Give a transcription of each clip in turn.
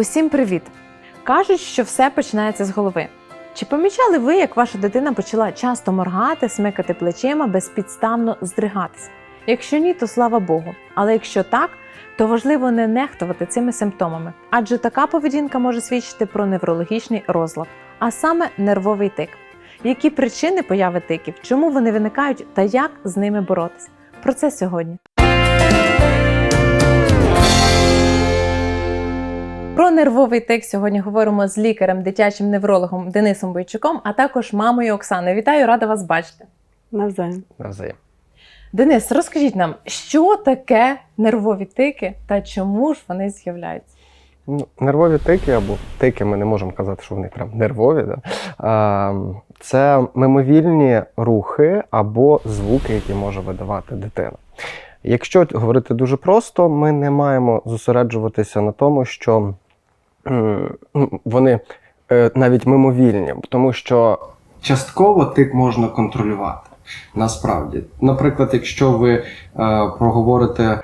Усім привіт! Кажуть, що все починається з голови. Чи помічали ви, як ваша дитина почала часто моргати, смикати плечима, безпідставно здригатись? Якщо ні, то слава Богу. Але якщо так, то важливо не нехтувати цими симптомами, адже така поведінка може свідчити про неврологічний розлад, а саме нервовий тик. Які причини появи тиків, чому вони виникають та як з ними боротися? Про це сьогодні. Про нервовий тик сьогодні говоримо з лікарем, дитячим неврологом Денисом Бойчуком, а також мамою Оксаною. Вітаю, рада вас бачити. Навзаєм. Навзаєм. Денис, розкажіть нам, що таке нервові тики та чому ж вони з'являються? Ну, нервові тики або тики, ми не можемо казати, що вони прям нервові. Да? А, це мимовільні рухи або звуки, які може видавати дитина. Якщо говорити дуже просто, ми не маємо зосереджуватися на тому, що вони е, навіть мимовільні, тому що частково тик можна контролювати. Насправді, наприклад, якщо ви е, проговорите.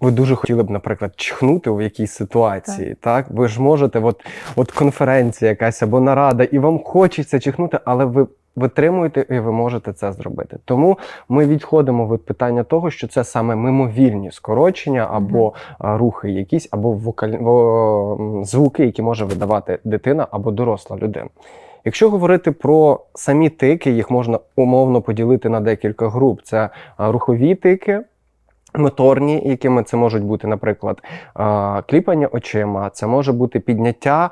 Ви дуже хотіли б, наприклад, чхнути в якійсь ситуації, так. Ви ж можете, от, от конференція якась або нарада, і вам хочеться чихнути, але ви витримуєте і ви можете це зробити. Тому ми відходимо від питання того, що це саме мимовільні скорочення або а, рухи якісь, або вокаль... во- звуки, які може видавати дитина або доросла людина. Якщо говорити про самі тики, їх можна умовно поділити на декілька груп: це рухові тики. Моторні, якими це можуть бути, наприклад, кліпання очима, це може бути підняття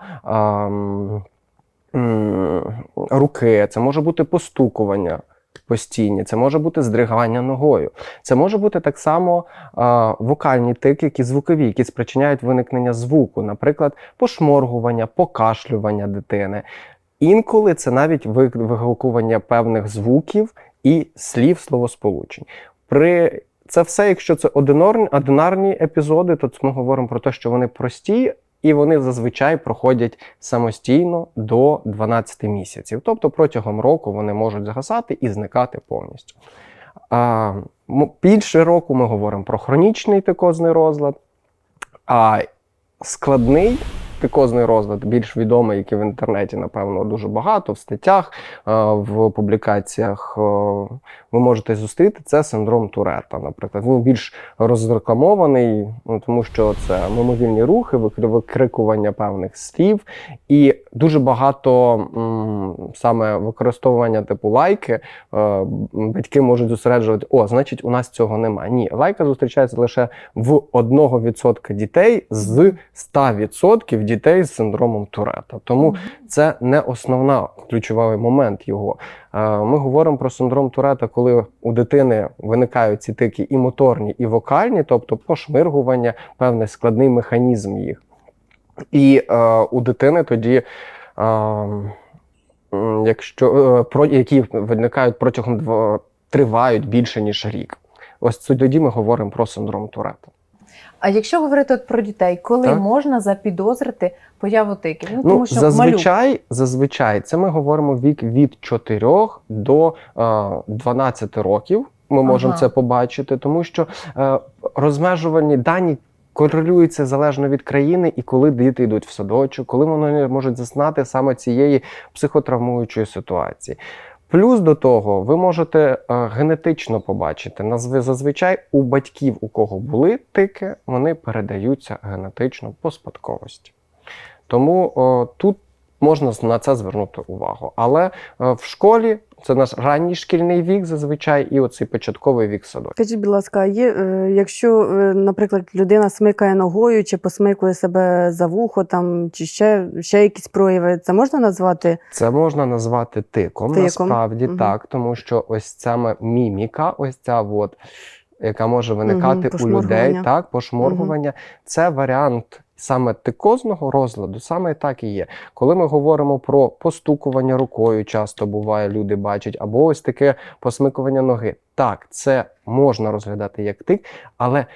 руки, це може бути постукування постійні, це може бути здригання ногою. Це може бути так само а, вокальні тики, які звукові, які спричиняють виникнення звуку, наприклад, пошморгування, покашлювання дитини. Інколи це навіть вигукування певних звуків і слів словосполучень. При це все, якщо це одинарні епізоди, то ми говоримо про те, що вони прості і вони зазвичай проходять самостійно до 12 місяців. Тобто протягом року вони можуть згасати і зникати повністю. А, більше року ми говоримо про хронічний тикозний розлад, а складний тикозний розлад, більш відомий, який в інтернеті, напевно, дуже багато, в статтях, е, в публікаціях е, ви можете зустріти, це синдром Турета, наприклад. Він більш розрекламований, ну, тому що це мимовільні рухи, викрикування певних слів, і дуже багато саме використовування типу лайки. е, Батьки можуть зосереджувати, о, значить, у нас цього немає. Ні, лайка зустрічається лише в 1% дітей з 100% дітей з синдромом Турета. Тому це не основна ключовий момент його. Ми говоримо про синдром Турета, коли у дитини виникають ці тики і моторні, і вокальні, тобто пошмиргування, певний складний механізм їх. І е, у дитини тоді. Е, Якщо е, про які виникають протягом тривають більше ніж рік, ось тоді ми говоримо про синдром Турета. А якщо говорити от про дітей, коли Так. можна запідозрити появу тиків? Ну, Ну, тому що малюк. зазвичай, зазвичай, це ми говоримо вік від 4 до е, 12 років. Ми можемо це побачити, тому що е, розмежувальні дані корелюються залежно від країни і коли діти йдуть в садочок, коли вони можуть зазнати саме цієї психотравмуючої ситуації. Плюс до того, ви можете е, генетично побачити. Назви зазвичай у батьків, у кого були тики, вони передаються генетично по спадковості. Тому о, тут можна на це звернути увагу. Але е, в школі це наш ранній шкільний вік зазвичай, і оцей початковий вік садочку. Скажіть, будь ласка, є, е, якщо, е, наприклад, людина смикає ногою чи посмикує себе за вухо, там, чи ще, ще якісь прояви, це можна назвати? Це можна назвати тиком, Тиком. насправді Мгм. так, тому що ось ця міміка, ось ця от, яка може виникати у людей, так, пошморгування, це варіант. Саме тикозного розладу, саме так і є. Коли ми говоримо про постукування рукою, часто буває, люди бачать, або ось таке посмикування ноги. Так, це можна розглядати як тик, але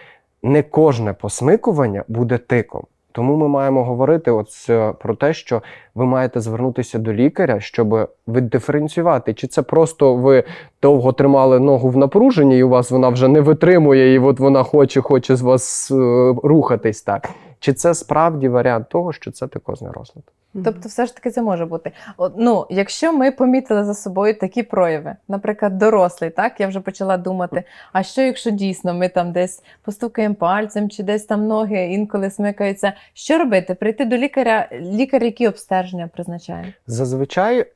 не кожне посмикування буде тиком. Тому ми маємо говорити от е, про те, що ви маєте звернутися до лікаря, щоб віддиференціювати, чи це просто ви довго тримали ногу в напруженні, і у вас вона вже не витримує, і от вона хоче, хоче з вас е, рухатись так. Чи це справді варіант того, що це тикозний розлад. Тобто, все ж таки це може бути. Ну, якщо ми помітили за собою такі прояви, наприклад, дорослий, так я вже почала думати, а що якщо дійсно ми там десь постукаємо пальцем, чи десь там ноги інколи смикаються, що робити? Прийти до лікаря, лікар, які обстеження призначає? Зазвичай е,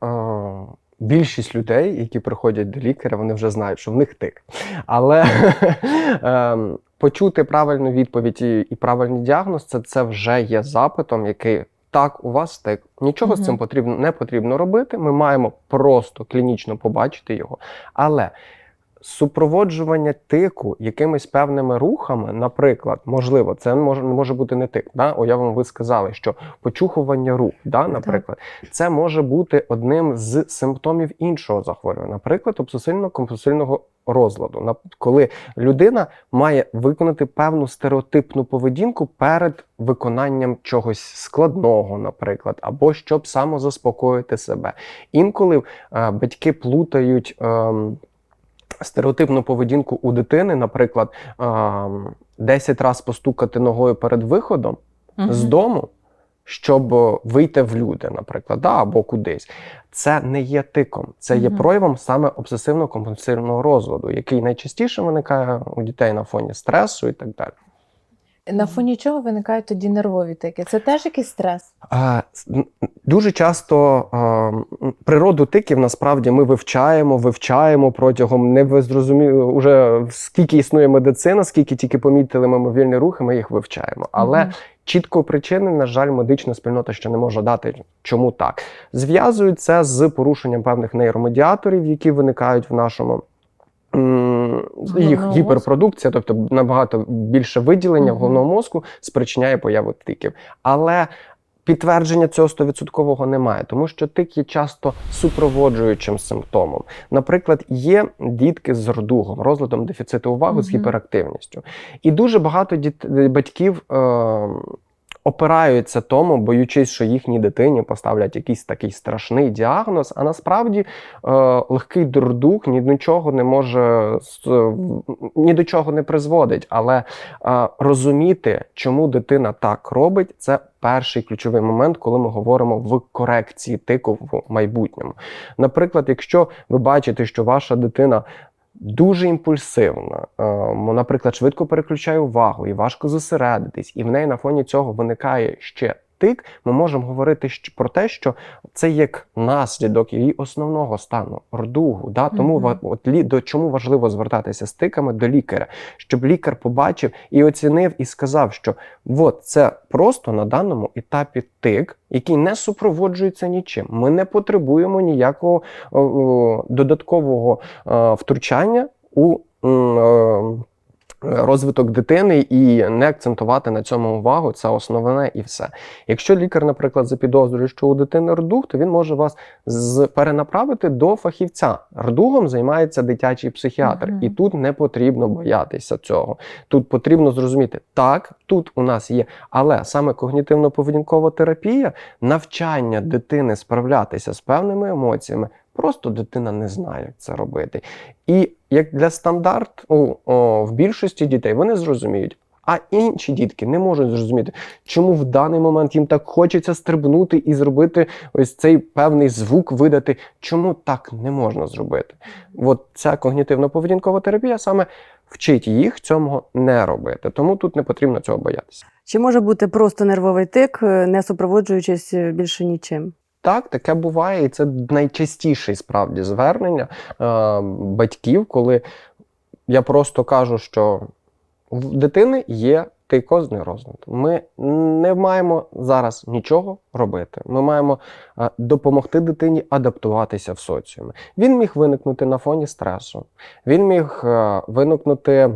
більшість людей, які приходять до лікаря, вони вже знають, що в них тик. Але е, почути правильну відповідь і, правильний діагноз це, це вже є запитом, який. Так, у вас тик. Нічого з цим потрібно не потрібно робити. Ми маємо просто клінічно побачити його. Але супроводжування тику якимись певними рухами, наприклад, можливо, це може, може бути не тик. Да? Уявимо, ви сказали, що почухування рук, да, наприклад, це може бути одним з симптомів іншого захворювання, наприклад, обсесивно-компульсивного розладу, коли людина має виконати певну стереотипну поведінку перед виконанням чогось складного, наприклад, або щоб самозаспокоїти себе. Інколи е, батьки плутають. ем, Стереотипну поведінку у дитини, наприклад, ем, 10 разів постукати ногою перед виходом з дому, щоб вийти в люди, наприклад, да, або кудись. Це не є тиком, це є проявом саме обсесивно-компульсивного розладу, який найчастіше виникає у дітей на фоні стресу і так далі. На фоні чого виникають тоді нервові тики? Це теж якийсь стрес? А, дуже часто а, природу тиків насправді ми вивчаємо, вивчаємо протягом не ви зрозуміли уже скільки існує медицина, скільки тільки помітили мимовільні рухи, ми їх вивчаємо. Але Мгм. чіткої причини, на жаль, медична спільнота ще не може дати, чому так. Зв'язують це з порушенням певних нейромедіаторів, які виникають в нашому. Їх гіперпродукція, тобто набагато більше виділення в головному мозку спричиняє появу тиків. Але підтвердження цього 100% немає, тому що тик є часто супроводжуючим симптомом. Наприклад, є дітки з рдугом, розладом дефіциту уваги з гіперактивністю. І дуже багато діт... батьків е... опираються тому, боючись, що їхній дитині поставлять якийсь такий страшний діагноз. А насправді е... легкий дурдух ні до чого не може ні до чого не призводить. Але е... розуміти, чому дитина так робить, це перший ключовий момент, коли ми говоримо в корекції тику в майбутньому. Наприклад, якщо ви бачите, що ваша дитина дуже імпульсивна, е, наприклад, швидко переключає увагу і важко зосередитись, і в неї на фоні цього виникає ще тик, ми можемо говорити про те, що це як наслідок її основного стану рдугу. Да? Тому Мгм. ва- от до чому важливо звертатися з тиками до лікаря, щоб лікар побачив і оцінив, і сказав, що от це просто на даному етапі тик, який не супроводжується нічим. Ми не потребуємо ніякого о, о, додаткового е, втручання у е, розвиток дитини і не акцентувати на цьому увагу. Це основне і все. Якщо лікар, наприклад, запідозрює, що у дитини рдуг, то він може вас перенаправити до фахівця. Рдугом займається дитячий психіатр, Мгм. і тут не потрібно боятися цього. Тут потрібно зрозуміти, так, тут у нас є, але саме когнітивно-поведінкова терапія, навчання дитини справлятися з певними емоціями. Просто дитина не знає, як це робити. І як для стандарту о, в більшості дітей вони зрозуміють. А інші дітки не можуть зрозуміти, чому в даний момент їм так хочеться стрибнути і зробити ось цей певний звук видати. Чому так не можна зробити? От ця когнітивно-поведінкова терапія саме вчить їх цього не робити. Тому тут не потрібно цього боятися. Чи може бути просто нервовий тик, е, не супроводжуючись е, більше нічим? Так, таке буває, і це найчастіше справді звернення е, батьків, коли я просто кажу, що в дитини є тейкозний розлад. Ми не маємо зараз нічого робити. Ми маємо е, допомогти дитині адаптуватися в соціумі. Він міг виникнути на фоні стресу. Він міг е, виникнути.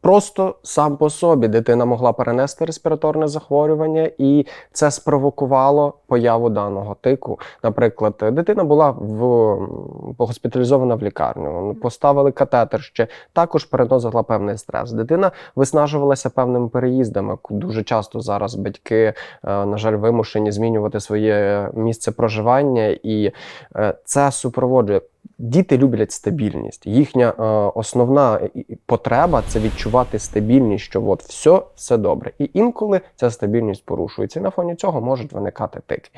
Просто сам по собі дитина могла перенести респіраторне захворювання, і це спровокувало появу даного тику. Наприклад, дитина була в госпіталізована в лікарню, поставили катетер ще також переносила певний стрес. Дитина виснажувалася певними переїздами. Дуже часто зараз батьки, е, на жаль, вимушені змінювати своє місце проживання, і е, це супроводжує. Діти люблять стабільність. Їхня е, основна і потреба це відчувати стабільність, що от все, все добре. І інколи ця стабільність порушується. І на фоні цього можуть виникати тики.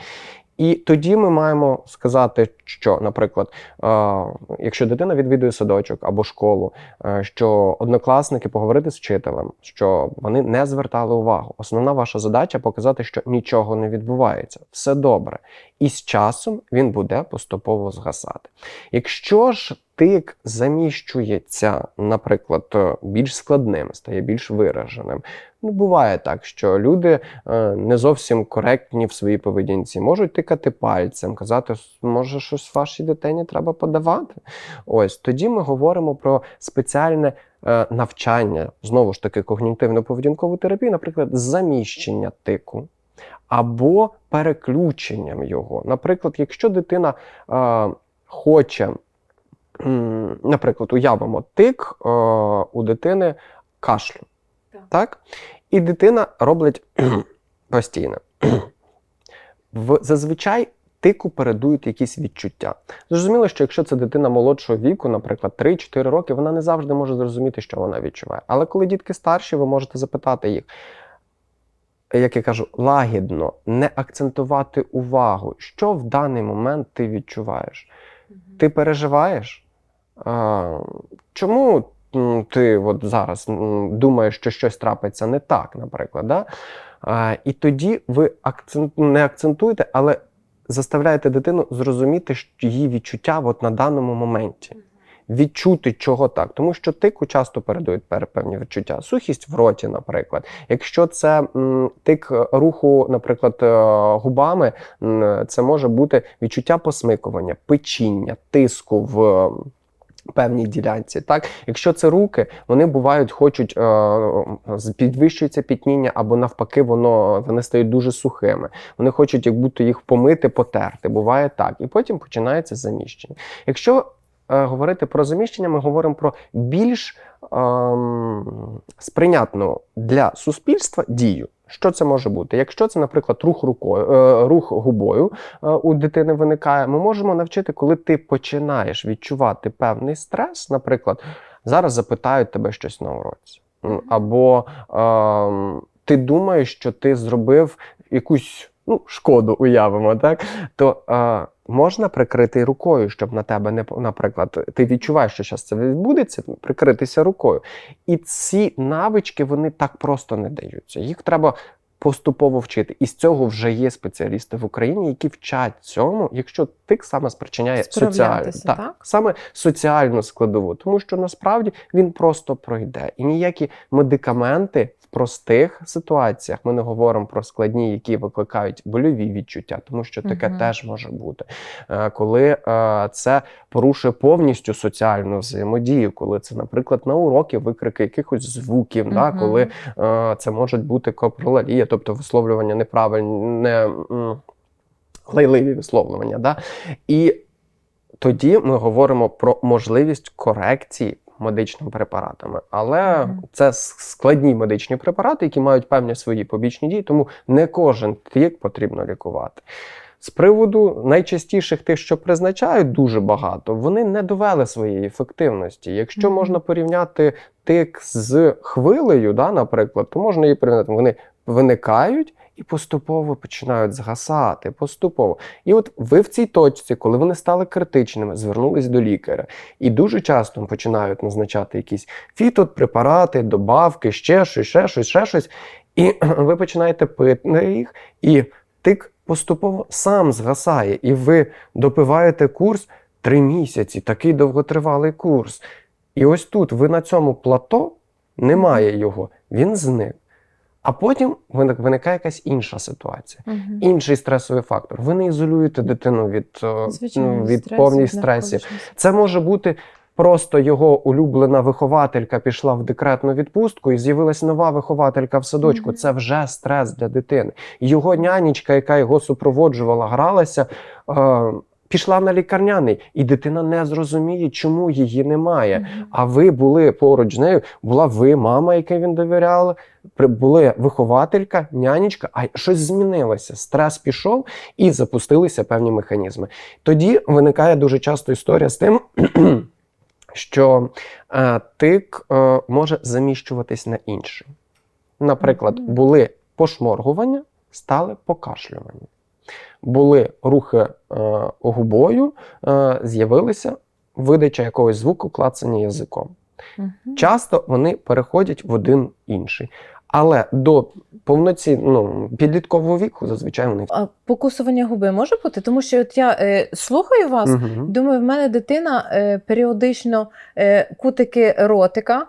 І тоді ми маємо сказати, що, наприклад, е, якщо дитина відвідує садочок або школу, е, що однокласники поговорити з вчителем, що вони не звертали увагу. Основна ваша задача показати, що нічого не відбувається, все добре. І з часом він буде поступово згасати. Якщо ж тик заміщується, наприклад, е, більш складним, стає більш вираженим. Ну, буває так, що люди е, не зовсім коректні в своїй поведінці, можуть тикати пальцем, казати, може, щось вашій дитині треба подавати. Ось тоді ми говоримо про спеціальне е, навчання, знову ж таки, когнітивно-поведінкову терапію, наприклад, заміщення тику або переключенням його. Наприклад, якщо дитина е, хоче, наприклад, уявимо тик е, у дитини кашлю. Так. І дитина робить постійно. В, зазвичай тику передують якісь відчуття. Зрозуміло, що якщо це дитина молодшого віку, наприклад, 3-4 роки, вона не завжди може зрозуміти, що вона відчуває. Але коли дітки старші, ви можете запитати їх, як я кажу, лагідно, не акцентувати увагу, що в даний момент ти відчуваєш. Ти переживаєш? А, чому ти от зараз думаєш, що щось трапиться не так, наприклад? Да? А, і тоді ви акцент, не акцентуєте, але заставляєте дитину зрозуміти що її відчуття от на даному моменті. Відчути, чого так, тому що тику часто передають пер- певні відчуття. Сухість в роті, наприклад. Якщо це м, тик руху, наприклад, е, губами, це може бути відчуття посмикування, печіння, тиску в певній ділянці. Так, якщо це руки, вони бувають, хочуть е, підвищується пітніння, або навпаки, воно вони стають дуже сухими. Вони хочуть, як будто їх помити, потерти. Буває так, і потім починається заміщення. Якщо е, говорити про заміщення, ми говоримо про більш ем, сприйнятну для суспільства дію. Що це може бути? Якщо це, наприклад, рух рукою, е, рух губою е, у дитини виникає, ми можемо навчити, коли ти починаєш відчувати певний стрес, наприклад, зараз запитають тебе щось на уроці. Або е, ти думаєш, що ти зробив якусь ну, шкоду, уявимо, так? То е, можна прикрити рукою, щоб на тебе не наприклад, ти відчуваєш, що зараз це відбудеться, прикритися рукою. І ці навички вони так просто не даються. Їх треба поступово вчити. І з цього вже є спеціалісти в Україні, які вчать цьому, якщо тик саме спричиняє соціальну, так, так? саме соціальну складову, тому що насправді він просто пройде. І ніякі медикаменти простих ситуаціях ми не говоримо про складні, які викликають больові відчуття, тому що таке Мгм. теж може бути. Е, Коли е, це порушує повністю соціальну взаємодію, коли це, наприклад, на уроки викрики якихось звуків, да, коли е, це можуть бути копролалія, тобто висловлювання неправильне, лайливі висловлювання. Да? І тоді ми говоримо про можливість корекції медичними препаратами. Але це складні медичні препарати, які мають певні свої побічні дії, тому не кожен тик потрібно лікувати. З приводу найчастіших тих, що призначають дуже багато, вони не довели своєї ефективності. Якщо можна порівняти тик з хвилею, да, наприклад, то можна її порівняти. Вони виникають і поступово починають згасати. Поступово. І от ви в цій точці, коли вони стали критичними, звернулись до лікаря. І дуже часто починають назначати якісь фітопрепарати, добавки, ще щось, ще щось, ще щось. І ви починаєте пити їх, і тик поступово сам згасає. І ви допиваєте курс три місяці, такий довготривалий курс. І ось тут ви на цьому плато немає його, він зник. А потім виник- виникає якась інша ситуація, Мгм. інший стресовий фактор. Ви не ізолюєте дитину від, е, Звичайно, ну, від стресів, повних стресів. Це може бути просто його улюблена вихователька пішла в декретну відпустку і з'явилась нова вихователька в садочку. Мгм. Це вже стрес для дитини. Його нянечка, яка його супроводжувала, гралася. Е, Пішла на лікарняний, і дитина не зрозуміє, чому її немає. Мгм. А ви були поруч з нею, була ви, мама, якій він довіряв, були вихователька, нянечка, а щось змінилося. Стрес пішов і запустилися певні механізми. Тоді виникає дуже часто історія з тим, що е, тик е, може заміщуватись на інший. Наприклад, були пошморгування, стали покашлювання. Були рухи е, губою, е, з'явилися видача якогось звуку, клацання язиком. Мгм. Часто вони переходять в один інший. Але до повноцінного ну, підліткового віку зазвичай вони А покусування губи може бути? Тому що от я е, слухаю вас, Мгм. думаю, в мене дитина е, періодично е, кутики ротика.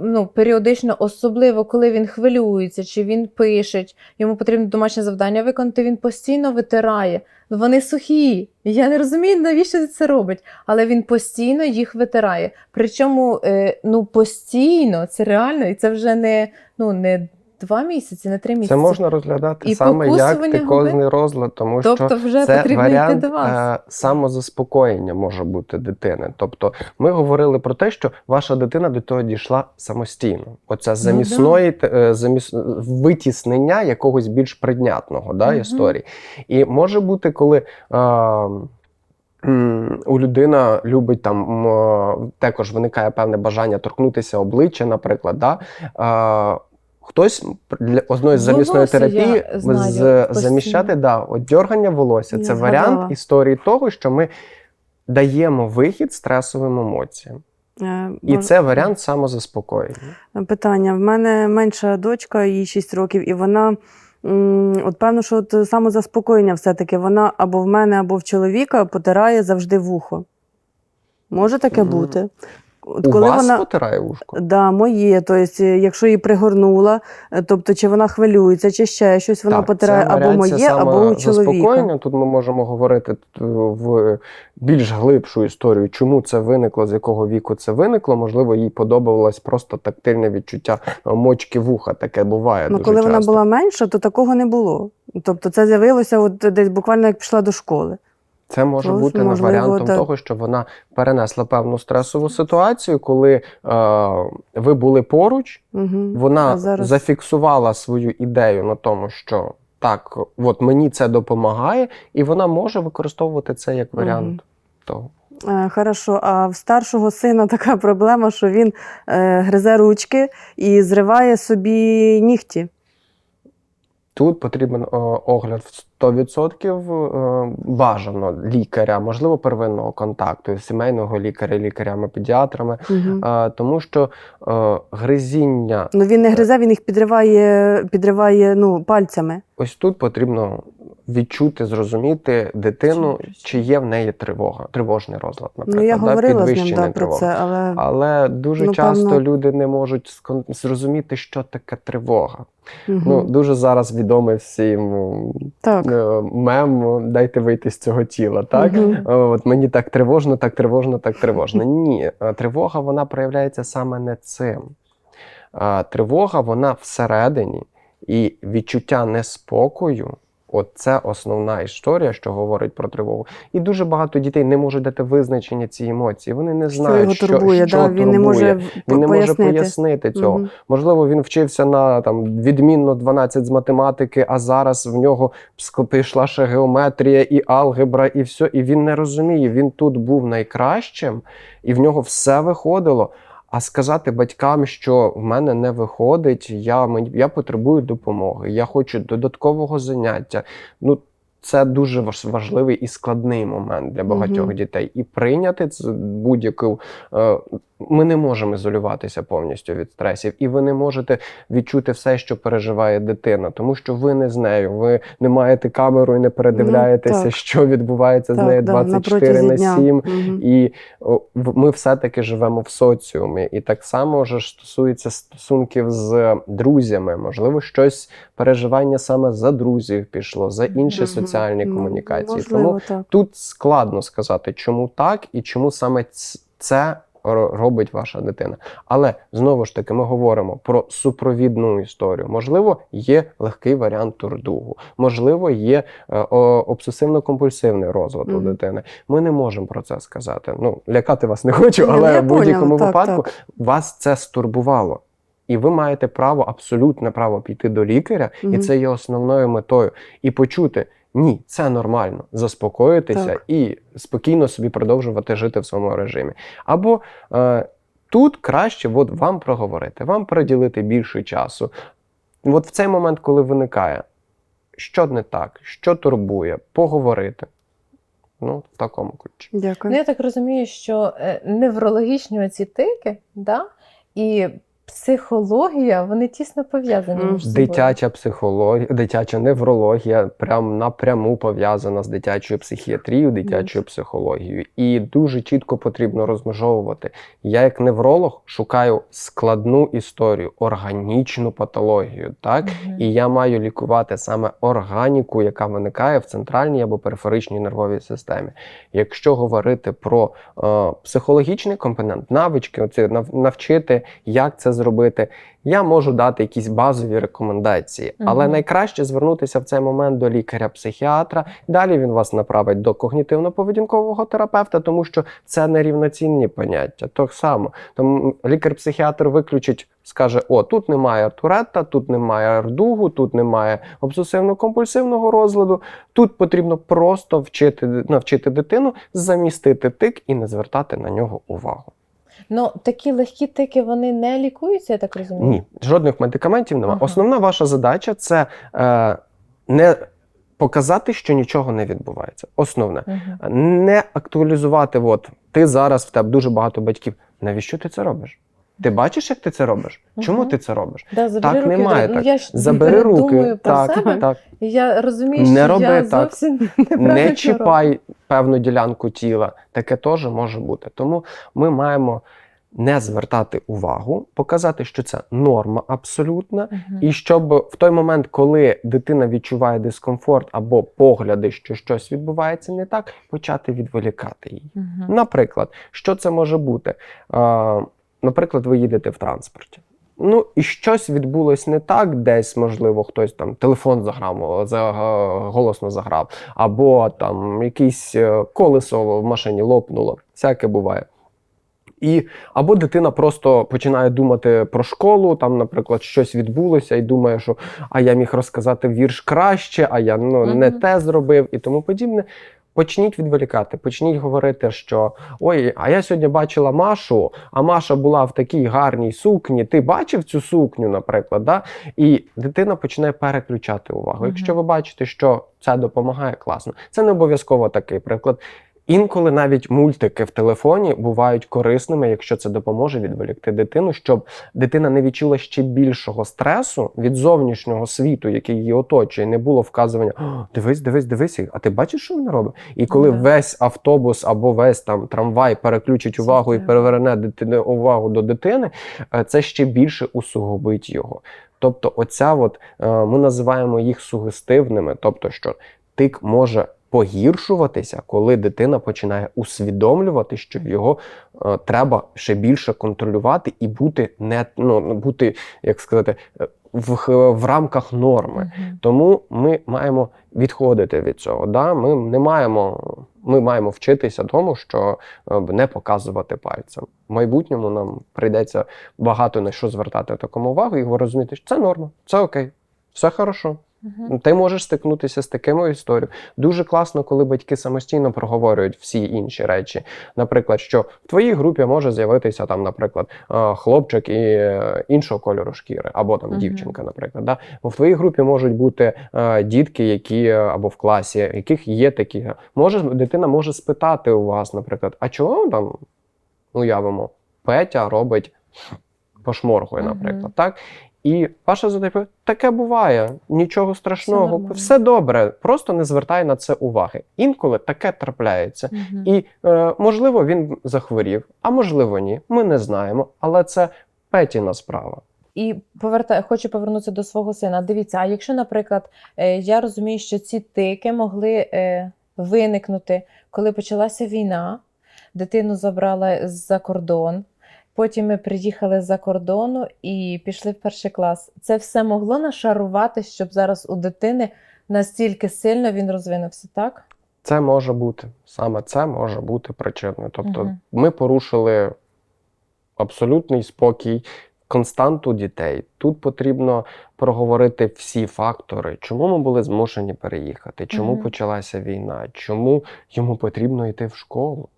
Ну, періодично, особливо коли він хвилюється, чи він пише, йому потрібно домашнє завдання виконати, він постійно витирає. Вони сухі. Я не розумію, навіщо це робить, але він постійно їх витирає. Причому е, ну, постійно, це реально, і це вже не, ну, не два місяці, не три місяці. Це можна розглядати І саме як тикозний розлад, тому Тобто що вже це потрібно йти до вас. е, самозаспокоєння може бути дитини. Тобто, ми говорили про те, що ваша дитина до того дійшла самостійно. Оце замісної те- е, заміс... витіснення якогось більш прийнятного да, Мгм. історії. І може бути, коли. Е, У людина любить там е, також виникає певне бажання торкнутися обличчя, наприклад. Да? Хтось для одної з замісної терапії знаю з, заміщати да, от дьоргання волосся. Я це згадала. варіант історії того, що ми даємо вихід стресовим емоціям. Е, І мож- це варіант самозаспокоєння. Питання. В мене менша дочка, їй 6 років, і вона. От певно, що от самозаспокоєння все-таки вона або в мене, або в чоловіка потирає завжди вухо. Може таке бути? От У коли вас вона потирає вушко? да, моє, тобто, якщо її пригорнула, е, тобто чи вона хвилюється, чи ще щось, вона Так, потирає це або моє, або у чоловіка. Тут ми можемо говорити в більш глибшу історію, чому це виникло, з якого віку це виникло. Можливо, їй подобалось просто тактильне відчуття е, мочки вуха. Таке буває. Ну, дуже коли вона була менша, то такого не було. Тобто це з'явилося от десь буквально як пішла до школи. Це може Тож, бути можливо, варіантом так. того, що вона перенесла певну стресову ситуацію, коли е, ви були поруч, Угу. вона зараз- зафіксувала свою ідею на тому, що так, от мені це допомагає, і вона може використовувати це як варіант Мгм. того. Е, Хорошо, а в старшого сина така проблема, що він е, гризе ручки і зриває собі нігті. Тут потрібен е, огляд в 100% е, бажано лікаря, можливо, первинного контакту, сімейного лікаря, лікарями-педіатрами, Угу. е, тому що гризіння Ну він не гризе, він їх підриває, підриває ну, пальцями. Ось тут потрібно відчути, зрозуміти дитину, Чи- є в неї тривога, тривожний розлад, наприклад, ну я да, говорила з ним да, про це, але Але дуже Ну, часто певно. люди не можуть скон- зрозуміти, що таке тривога. Мгм. Ну дуже зараз відомий всім так. е, мем дайте вийти з цього тіла. Так. Е, от мені так тривожно, так тривожно, так тривожно. Ні, е, тривога вона проявляється саме не цим. Тривога вона всередині, і відчуття неспокою. От це основна історія, що говорить про тривогу. І дуже багато дітей не можуть дати визначення цій емоції. Вони не Що знають, його що, турбує, що да? він не може він не може пояснити. цього. Мгм. Можливо, він вчився на там відмінно 12 з математики, а зараз в нього пішла ще геометрія і алгебра, і все. І він не розуміє. Він тут був найкращим, і в нього все виходило. А сказати батькам, що в мене не виходить, я, я потребую допомоги, я хочу додаткового заняття. Ну, це дуже важ- важливий і складний момент для багатьох Мгм. дітей. І прийняти будь-яку. Е, ми не можемо ізолюватися повністю від стресів, і ви не можете відчути все, що переживає дитина, тому що ви не з нею. Ви не маєте камеру і не передивляєтеся, так. що відбувається з нею да, 24 на на 7. дня. Мгм. І ми все-таки живемо в соціумі. І так само ж стосується стосунків з друзями. Можливо, щось переживання саме за друзів пішло, за інші Мгм. соціальні Ну, комунікації. Можливо, Тому так. тут складно сказати, чому так і чому саме це робить ваша дитина. Але знову ж таки, ми говоримо про супровідну історію. Можливо, є легкий варіант турдугу, можливо, є е, обсесивно-компульсивний розлад у Мгм. дитини. Ми не можемо про це сказати. Ну, лякати вас не хочу, але в будь-якому поняла, так, випадку вас це стурбувало. І ви маєте право, абсолютне право піти до лікаря, і це є основною метою. І почути. Ні, це нормально. Заспокоїтися Так. і спокійно собі продовжувати жити в своєму режимі. Або е, тут краще от вам проговорити, вам приділити більше часу. От в цей момент, коли виникає, що не так, що турбує, поговорити. Ну, в такому ключі. Дякую. Ну, я так розумію, що е, неврологічні оці тики, да? і психологія, вони тісно пов'язані між собою. Дитяча психологія, дитяча неврологія прям напряму пов'язана з дитячою психіатрією, дитячою психологією. І дуже чітко потрібно розмежовувати. Я, як невролог, шукаю складну історію, органічну патологію. Так? І я маю лікувати саме органіку, яка виникає в центральній або периферичній нервовій системі. Якщо говорити про е, психологічний компонент, навички, оці, нав- навчити, як це зробити, я можу дати якісь базові рекомендації, але найкраще звернутися в цей момент до лікаря-психіатра. Далі він вас направить до когнітивно-поведінкового терапевта, тому що це нерівноцінні поняття. Так само. Тому лікар-психіатр виключить, скаже: о, тут немає туретта, тут немає ардугу, тут немає обсесивно-компульсивного розладу. Тут потрібно просто вчити, навчити дитину замістити тик і не звертати на нього увагу. Ну, такі легкі тики вони не лікуються, я так розумію? Ні, жодних медикаментів немає. Ага. Основна ваша задача це е, не показати, що нічого не відбувається. Основне. ага. Не актуалізувати, от ти зараз в тебе дуже багато батьків. Навіщо ти це робиш? Ти бачиш, як ти це робиш? Чому ти це робиш? Да, забери Так руки, немає ну, так. Я ж Забери руки. про Так, себе. так. Я розумію, Не що роби я так. зовсім Не роблю. чіпай певну ділянку тіла. Таке теж може бути. Тому ми маємо не звертати увагу, показати, що це норма абсолютна, Мгм. і щоб в той момент, коли дитина відчуває дискомфорт або погляди, що щось відбувається не так, почати відволікати її. Мгм. Наприклад, що це може бути? Наприклад, ви їдете в транспорті. Ну і щось відбулось не так, десь, можливо, хтось там телефон заграв, за, голосно заграв, або там якесь е, колесо в машині лопнуло. Всяке буває. І або дитина просто починає думати про школу, там, наприклад, щось відбулося, і думає, що а я міг розказати вірш краще, а я ну, не те зробив і тому подібне. Почніть відволікати, почніть говорити, що ой, а я сьогодні бачила Машу, а Маша була в такій гарній сукні. Ти бачив цю сукню, наприклад, да? і дитина починає переключати увагу. Мгм. Якщо ви бачите, що це допомагає, класно. Це не обов'язково такий приклад. Інколи навіть мультики в телефоні бувають корисними, якщо це допоможе відволікти дитину, щоб дитина не відчула ще більшого стресу від зовнішнього світу, який її оточує. Не було вказування: дивись, дивись, дивись, а ти бачиш, що вона робить? І коли Да. весь автобус або весь там трамвай переключить увагу і переверне дитини увагу до дитини, е, це ще більше усугубить його. Тобто, оця от е, ми називаємо їх сугестивними, тобто, що тик може погіршуватися, коли дитина починає усвідомлювати, що його е, треба ще більше контролювати і бути не ну бути, як сказати, е, в, в рамках норми. Мгм. Тому ми маємо відходити від цього. Да? Ми не маємо, ми маємо вчитися тому, що е, не показувати пальцем. В майбутньому нам прийдеться багато на що звертати такому увагу і розуміти, що це норма, це окей, все хорошо. Мгм. Ти можеш стикнутися з такими історією. Дуже класно, коли батьки самостійно проговорюють всі інші речі. Наприклад, що в твоїй групі може з'явитися там, наприклад, е, хлопчик і е, іншого кольору шкіри, або там Мгм. дівчинка, наприклад. Да? Бо в твоїй групі можуть бути е, дітки, які або в класі, яких є такі. Може, дитина може спитати у вас, наприклад, а чого там уявимо, Петя робить пошморгує, наприклад, так? І ваша задача таке буває, нічого страшного, нормально. все добре, просто не звертай на це уваги. Інколи таке трапляється. Мгм. І е, можливо він захворів, а можливо ні. Ми не знаємо, але це Петіна справа. І поверта... хочу повернутися до свого сина. Дивіться, а якщо, наприклад, е, я розумію, що ці тики могли е, виникнути, коли почалася війна, дитину забрала за кордон. Потім ми приїхали з-за кордону і пішли в перший клас. Це все могло нашарувати, щоб зараз у дитини настільки сильно він розвинувся, так? Це може бути саме це може бути причиною. Тобто, Мгм. ми порушили абсолютний спокій. константу дітей. Тут потрібно проговорити всі фактори, чому ми були змушені переїхати, чому Мгм. почалася війна, чому йому потрібно йти в школу.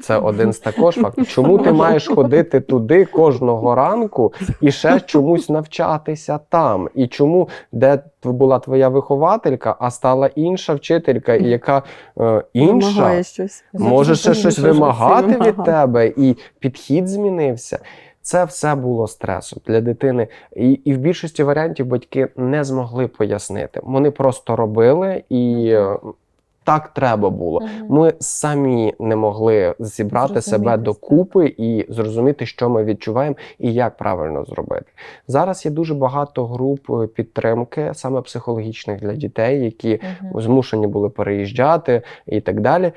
Це один з також фактів. Чому ти маєш ходити туди кожного ранку і ще чомусь навчатися там? І чому де була твоя вихователька, а стала інша вчителька, яка е, інша щось. може ще щось вимагати від тебе, і підхід змінився. Це все було стресом для дитини. І, і в більшості варіантів батьки не змогли пояснити. Вони просто робили і е, так треба було. Мгм. Ми самі не могли зібрати себе докупи і зрозуміти, що ми відчуваємо і як правильно зробити. Зараз є дуже багато груп е, підтримки, саме психологічних для дітей, які Мгм. змушені були переїжджати і так далі.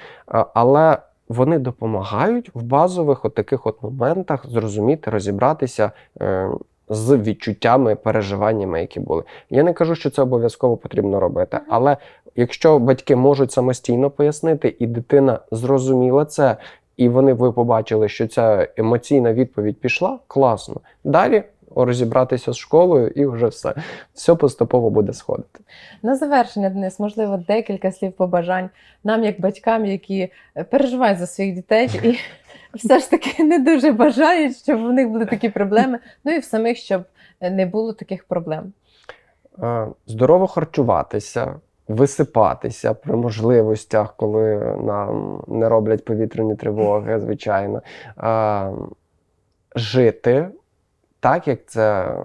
Але вони допомагають в базових от таких от моментах зрозуміти, розібратися е, з відчуттями, переживаннями, які були. Я не кажу, що це обов'язково потрібно робити, але якщо батьки можуть самостійно пояснити, і дитина зрозуміла це, і вони ви побачили, що ця емоційна відповідь пішла, класно. Далі розібратися з школою і вже все. Все поступово буде сходити. На завершення, Денис, можливо, декілька слів побажань нам, як батькам, які е, переживають за своїх дітей і все ж таки не дуже бажають, щоб у них були такі проблеми. Ну і в самих, щоб не було таких проблем. Здорово харчуватися, висипатися при можливостях, коли нам не роблять повітряні тривоги, звичайно. Жити так, як це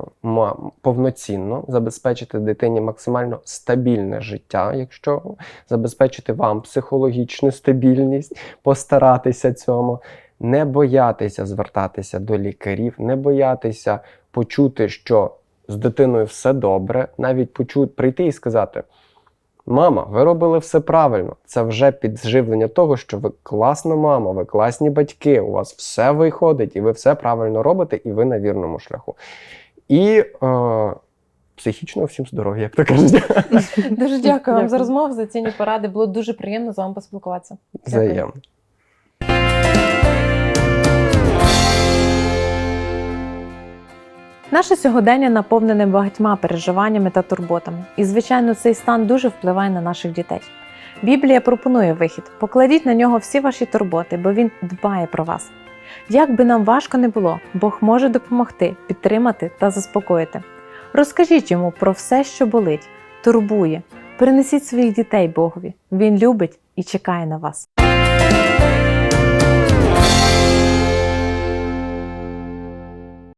повноцінно, забезпечити дитині максимально стабільне життя, якщо забезпечити вам психологічну стабільність, постаратися цьому, не боятися звертатися до лікарів, не боятися почути, що з дитиною все добре, навіть почути, прийти і сказати: Мама, ви робили все правильно. Це вже підживлення того, що ви класна мама, ви класні батьки, у вас все виходить, і ви все правильно робите, і ви на вірному шляху. І е, психічно всім здоров'я, як то кажуть. Дуже дякую вам за розмову, за цінні поради. Було дуже приємно з вами поспілкуватися. Взаємно. Наше сьогодення наповнене багатьма переживаннями та турботами, і, звичайно, цей стан дуже впливає на наших дітей. Біблія пропонує вихід: покладіть на нього всі ваші турботи, бо він дбає про вас. Як би нам важко не було, Бог може допомогти, підтримати та заспокоїти. Розкажіть йому про все, що болить, турбує. Принесіть своїх дітей Богові. Він любить і чекає на вас.